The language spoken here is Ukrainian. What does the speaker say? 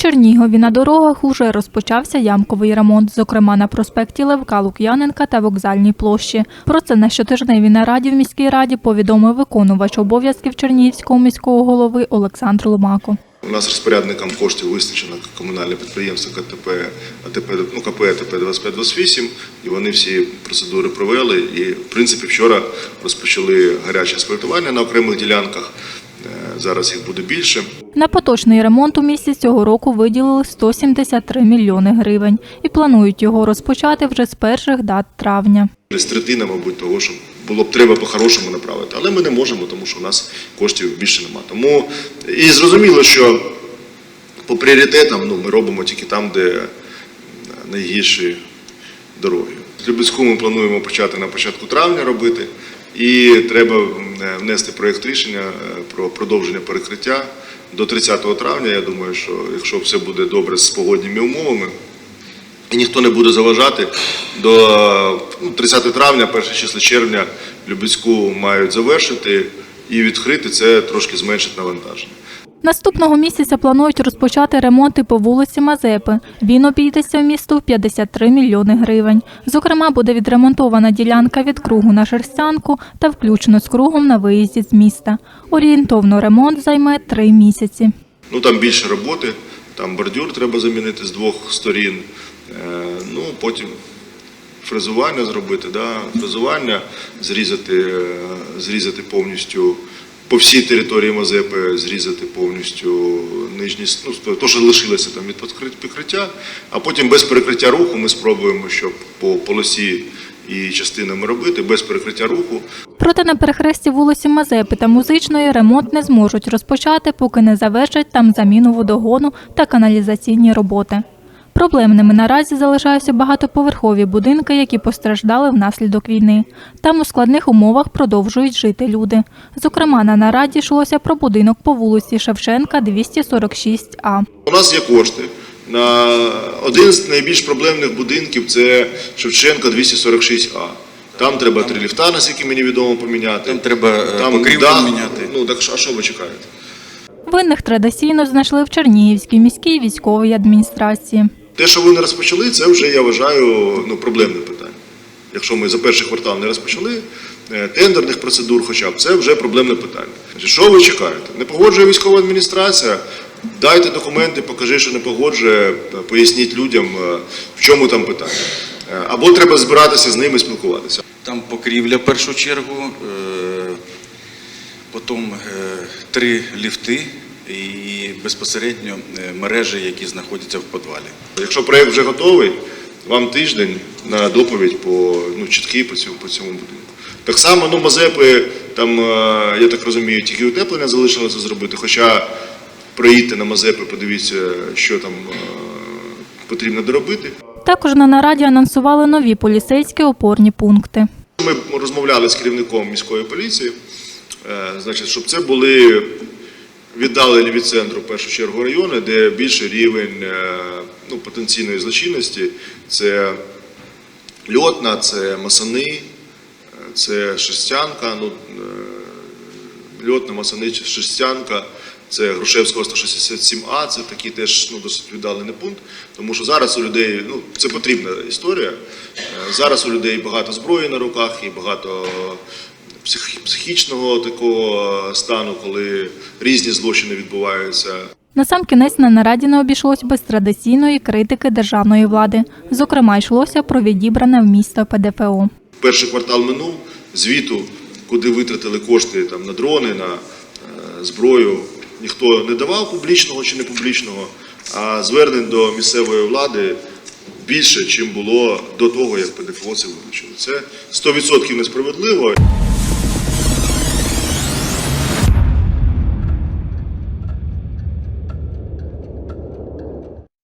Чернігові на дорогах уже розпочався ямковий ремонт, зокрема на проспекті Левка Лук'яненка та вокзальній площі. Про це на щотижневій нараді в міській раді повідомив виконувач обов'язків Чернігівського міського голови Олександр Ломако. У нас розпорядникам коштів визначено комунальне підприємство КТП, АТП, ну, КП АТП 2528, і вони всі процедури провели. І, в принципі, вчора розпочали гаряче асфальтування на окремих ділянках. Зараз їх буде більше. На поточний ремонт у місті цього року виділили 173 мільйони гривень і планують його розпочати вже з перших дат травня. Десь третина, мабуть, того, що було б треба по-хорошому направити. Але ми не можемо, тому що у нас коштів більше нема. Тому і зрозуміло, що по пріоритетам ну, ми робимо тільки там, де найгірші дороги. Любецьку ми плануємо почати на початку травня робити, і треба внести проєкт рішення е, про продовження перекриття до 30 травня. Я думаю, що якщо все буде добре з погодніми умовами, і ніхто не буде заважати. До ну, 30 травня, перше число червня Любецьку мають завершити і відкрити це трошки зменшить навантаження. Наступного місяця планують розпочати ремонти по вулиці Мазепи. Він обійдеться в місту в 53 мільйони гривень. Зокрема, буде відремонтована ділянка від кругу на Шерстянку та включно з кругом на виїзді з міста. Орієнтовно ремонт займе три місяці. Ну там більше роботи, там бордюр треба замінити з двох сторін. Е, ну потім фрезування зробити, да? фрезування, зрізати, е, зрізати повністю по всій території Мазепи, зрізати повністю нижні ну, то, що лишилося там від покриття, а потім без перекриття руху ми спробуємо, щоб по полосі і частинами робити, без перекриття руху. Проте на перехресті вулиці Мазепи та Музичної ремонт не зможуть розпочати, поки не завершать там заміну водогону та каналізаційні роботи. Проблемними наразі залишаються багатоповерхові будинки, які постраждали внаслідок війни. Там у складних умовах продовжують жити люди. Зокрема, на нараді йшлося про будинок по вулиці Шевченка, 246А. У нас є кошти. На один з найбільш проблемних будинків це Шевченка 246А. Там треба три ліфта, наскільки мені відомо, поміняти. Там треба, е, покрівлю дах. міняти. Ну так а що ви чекаєте? Винних традиційно знайшли в Чернігівській міській військовій адміністрації. Те, що ви не розпочали, це вже я вважаю ну, проблемне питання. Якщо ми за перший квартал не розпочали е, тендерних процедур, хоча б це вже проблемне питання. Що ви чекаєте? Не погоджує військова адміністрація. Дайте документи, покажи, що не погоджує, е, поясніть людям, е, в чому там питання. Або треба збиратися з ними спілкуватися. Там покрівля в першу чергу, потім три ліфти і безпосередньо е, мережі, які знаходяться в підвалі. Якщо проєкт вже готовий, вам тиждень на доповідь по ну, чіткий по цьому, по цьому будинку. Так само, ну, Мазепи, там, е, я так розумію, тільки утеплення залишилося зробити, хоча проїдьте на Мазепи, подивіться, що там е, потрібно доробити. Також на нараді анонсували нові поліцейські опорні пункти. Ми розмовляли з керівником міської поліції, значить, щоб це були віддалені від центру в першу чергу райони, де більший рівень е, ну, потенційної злочинності. Це льотна, це масани, е, це шестянка, ну, е, льотна, масани, шестянка. Це Грушевського 167А, це такий теж ну, досить віддалений пункт, тому що зараз у людей, ну це потрібна історія. Зараз у людей багато зброї на руках і багато психічного такого стану, коли різні злочини відбуваються. Насамкінець на нараді не обійшлось без традиційної критики державної влади. Зокрема, йшлося про відібране в місто ПДФО. Перший квартал минув, звіту, куди витратили кошти там, на дрони, на е, зброю, ніхто не давав публічного чи не публічного, а звернень до місцевої влади більше, чим було до того, як ПДФО це вилучили. Це 100% несправедливо.